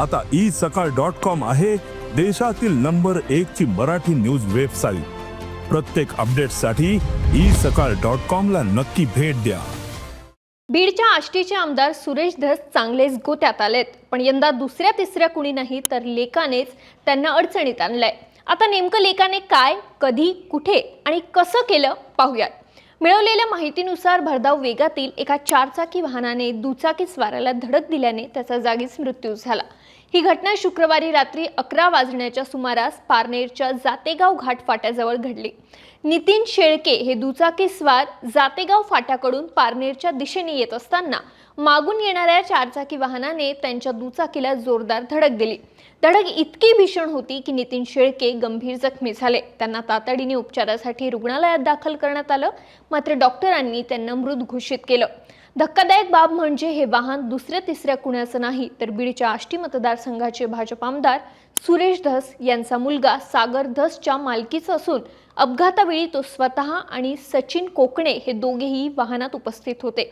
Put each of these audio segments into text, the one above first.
आता ई सकाळ dot com आहे देशातील नंबर एक ची मराठी न्यूज वेबसाईट. प्रत्येक अपडेटसाठी ई सकाळ डॉट कॉम ला नक्की भेट द्या. बीडच्या आष्टीचे आमदार सुरेश धस चांगलेच गोत्यात आलेत पण यंदा दुसऱ्या तिसऱ्या कुणी नाही तर लेकानेच त्यांना अडचणीत आणलंय. आता नेमकं लेकाने काय कधी कुठे आणि कसं केलं पाहूयात. मिळवलेल्या माहितीनुसार भरधाव वेगातील एका चारचाकी वाहनाने दुचाकी स्वाराला धडक दिल्याने त्याचा जागीच मृत्यू झाला. ही घटना शुक्रवारी रात्री अकरा वाजण्याच्या सुमारास पारनेरच्या जातेगाव घाट फाट्याजवळ घडली. नितीन शेळके हे दुचाकी स्वार जातेगाव फाट्याकडून पारनेरच्या दिशेने येत असताना मागून येणाऱ्या चारचाकी वाहनाने त्यांच्या दुचाकीला जोरदार धडक दिली. धडक इतकी भीषण होती की नितीन शेळके गंभीर जखमी झाले. त्यांना तातडीने उपचारासाठी रुग्णालयात दाखल करण्यात आलं. मात्र डॉक्टरांनी त्यांना मृत घोषित केलं. धक्कादायक बाब म्हणजे हे वाहन दुसऱ्या तिसऱ्या कुणाचं नाही तर बीडच्या आष्टी मतदारसंघाचे भाजप आमदार सुरेश धस यांचा मुलगा सागर धसच्या मालकीचं असून अपघातावेळी तो स्वतः आणि सचिन कोकणे हे दोघेही वाहनात उपस्थित होते.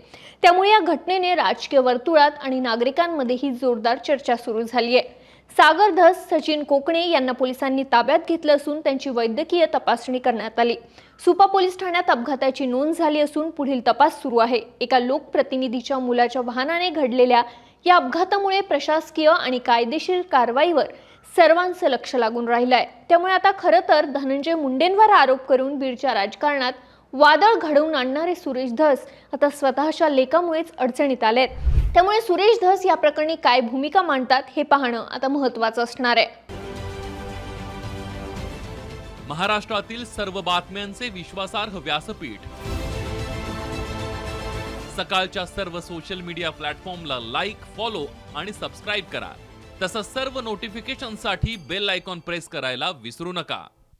त्यामुळे या घटनेने राजकीय वर्तुळात आणि नागरिकांमध्येही जोरदार चर्चा सुरू झाली आहे. सागर धस सचिन कोकणे यांना पोलिसांनी ताब्यात घेतलं असून त्यांची वैद्यकीय तपासणी करण्यात आली. सुपा पोलीस ठाण्यात अपघाताची नोंद झाली असून पुढील तपास सुरू आहे. एका लोकप्रतिनिधीच्या मुलाच्या वाहनाने घडलेल्या या अपघातामुळे प्रशासकीय आणि कायदेशीर कारवाईवर सर्वांचं लक्ष लागून राहिलं आहे त्यामुळे आता खरं तर धनंजय मुंडेंवर आरोप करून बीडच्या राजकारणात वादळ घडवून आणणारे सुरेश धस आता स्वतःच्या लेखामुळेच अडचणीत आलेत. त्यामुळे सुरेश धस या प्रकरणी काय भूमिका मांडतात हे पाहणं आता महत्त्वाचं असणार आहे. महाराष्ट्रातील सर्व बातम्यांचे विश्वासार्ह व्यासपीठ. सकाळच्या सर्व सोशल मीडिया प्लॅटफॉर्मला लाईक फॉलो आणि सबस्क्राईब करा. तसंच सर्व नोटिफिकेशनसाठी बेल आयकॉन प्रेस करायला विसरू नका.